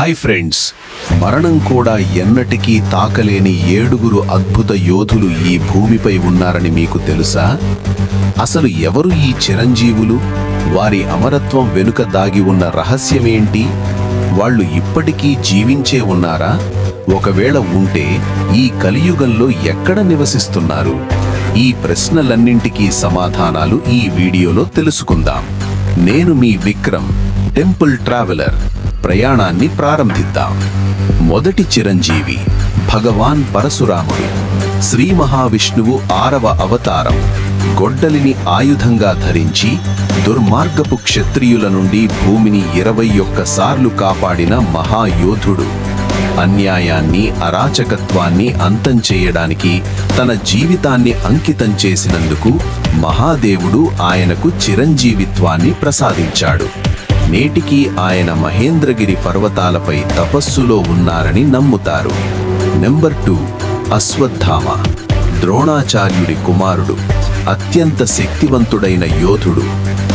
Hi friends మరణం కూడా ఎన్నటికీ తాకలేని ఏడుగురు అద్భుత యోధులు ఈ భూమిపై ఉన్నారని మీకు తెలుసా? అసలు ఎవరు ఈ చిరంజీవులు? వారి అమరత్వం వెనుక దాగి ఉన్న రహస్యమేంటి? వాళ్ళు ఇప్పటికీ జీవించే ఉన్నారా? ఒకవేళ ఉంటే ఈ కలియుగంలో ఎక్కడ నివసిస్తున్నారు? ఈ ప్రశ్నలన్నింటికీ సమాధానాలు ఈ వీడియోలో తెలుసుకుందాం. నేను మీ విక్రమ్ టెంపుల్ ట్రావెలర్. ప్రయాణాన్ని ప్రారంభిద్దాం. మొదటి చిరంజీవి భగవాన్ పరశురాముడు శ్రీ మహావిష్ణువు ఆరవ అవతారం. గొడ్డలిని ఆయుధంగా ధరించి దుర్మార్గపు క్షత్రియుల నుండి భూమిని ఇరవై ఒక్కసార్లు కాపాడిన మహాయోధుడు. అన్యాయాన్ని అరాచకత్వాన్ని అంతం చేయడానికి తన జీవితాన్ని అంకితం చేసినందుకు మహాదేవుడు ఆయనకు చిరంజీవిత్వాన్ని ప్రసాదించాడు. నేటికి ఆయన మహేంద్రగిరి పర్వతాలపై తపస్సులో ఉన్నారని నమ్ముతారు. Number two Ashwatthama. ద్రోణాచార్యుడి కుమారుడు. అత్యంత శక్తివంతుడైన యోధుడు.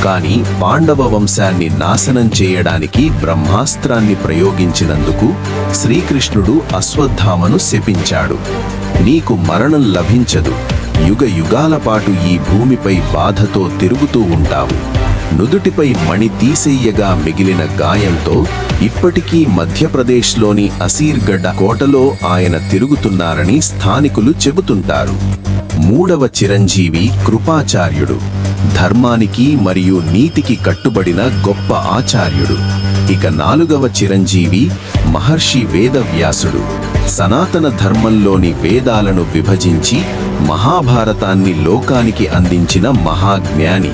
కాని పాండవ వంశాన్ని నాశనం చేయడానికి బ్రహ్మాస్త్రాన్ని ప్రయోగించినందుకు శ్రీకృష్ణుడు అశ్వత్థామను శపించాడు. నీకు మరణం లభించదు. యుగ యుగాల పాటు ఈ భూమిపై బాధతో తిరుగుతూ ఉంటావు. నుదుటిపై మణి తీసెయ్యగా మిగిలిన గాయంతో ఇప్పటికీ మధ్యప్రదేశ్లోని అసీర్గఢ కోటలో ఆయన తిరుగుతున్నారని స్థానికులు చెబుతుంటారు. మూడవ చిరంజీవి కృపాచార్యుడు ధర్మానికి మరియు నీతికి కట్టుబడిన గొప్ప ఆచార్యుడు. ఇక నాలుగవ చిరంజీవి మహర్షి వేదవ్యాసుడు. సనాతన ధర్మంలోని వేదాలను విభజించి మహాభారతాన్ని లోకానికి అందించిన మహాజ్ఞాని.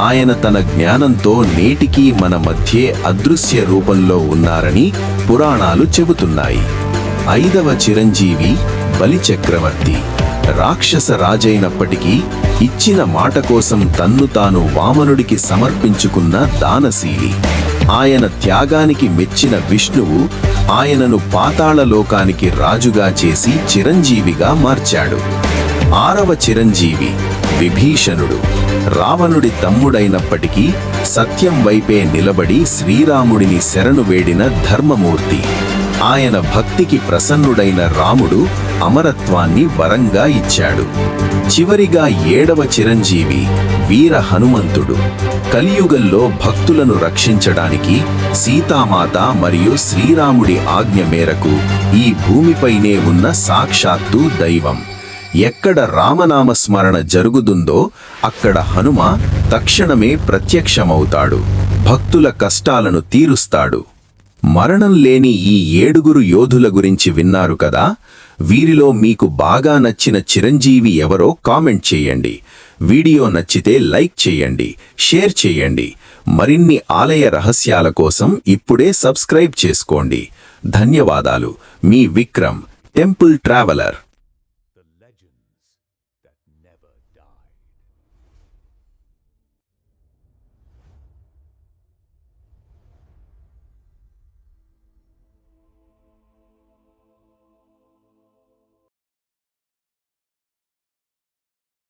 ఆయన తన జ్ఞానంతో నేటికీ మన మధ్యే అదృశ్య రూపంలో ఉన్నారని పురాణాలు చెబుతున్నాయి. ఐదవ చిరంజీవి బలిచక్రవర్తి. రాక్షస రాజైనప్పటికీ ఇచ్చిన మాట కోసం తన్ను తాను వామనుడికి సమర్పించుకున్న దానశీలి. ఆయన త్యాగానికి మెచ్చిన విష్ణువు ఆయనను పాతాళలోకానికి రాజుగా చేసి చిరంజీవిగా మార్చాడు. ఆరవ చిరంజీవి విభీషణుడు. రావణుడి తమ్ముడైనప్పటికీ సత్యం వైపే నిలబడి శ్రీరాముడిని శరణు వేడిన ధర్మమూర్తి. ఆయన భక్తికి ప్రసన్నుడైన రాముడు అమరత్వాన్ని వరంగా ఇచ్చాడు. చివరిగా ఏడవ చిరంజీవి వీర హనుమంతుడు. కలియుగంలో భక్తులను రక్షించడానికి సీతామాత మరియు శ్రీరాముడి ఆజ్ఞ మేరకు ఈ భూమిపైనే ఉన్న సాక్షాత్తు దైవం. ఎక్కడ రామనామ స్మరణ జరుగుతుందో అక్కడ హనుమ తక్షణమే ప్రత్యక్షమవుతాడు. భక్తుల కష్టాలను తీరుస్తాడు. మరణం లేని ఈ ఏడుగురు యోధుల గురించి విన్నారు కదా? వీరిలో మీకు బాగా నచ్చిన చిరంజీవి ఎవరో కామెంట్ చేయండి. వీడియో నచ్చితే లైక్ చేయండి షేర్ చేయండి. మరిన్ని ఆలయ రహస్యాల కోసం ఇప్పుడే సబ్స్క్రైబ్ చేసుకోండి. ధన్యవాదాలు. మీ విక్రమ్ టెంపుల్ ట్రావెలర్.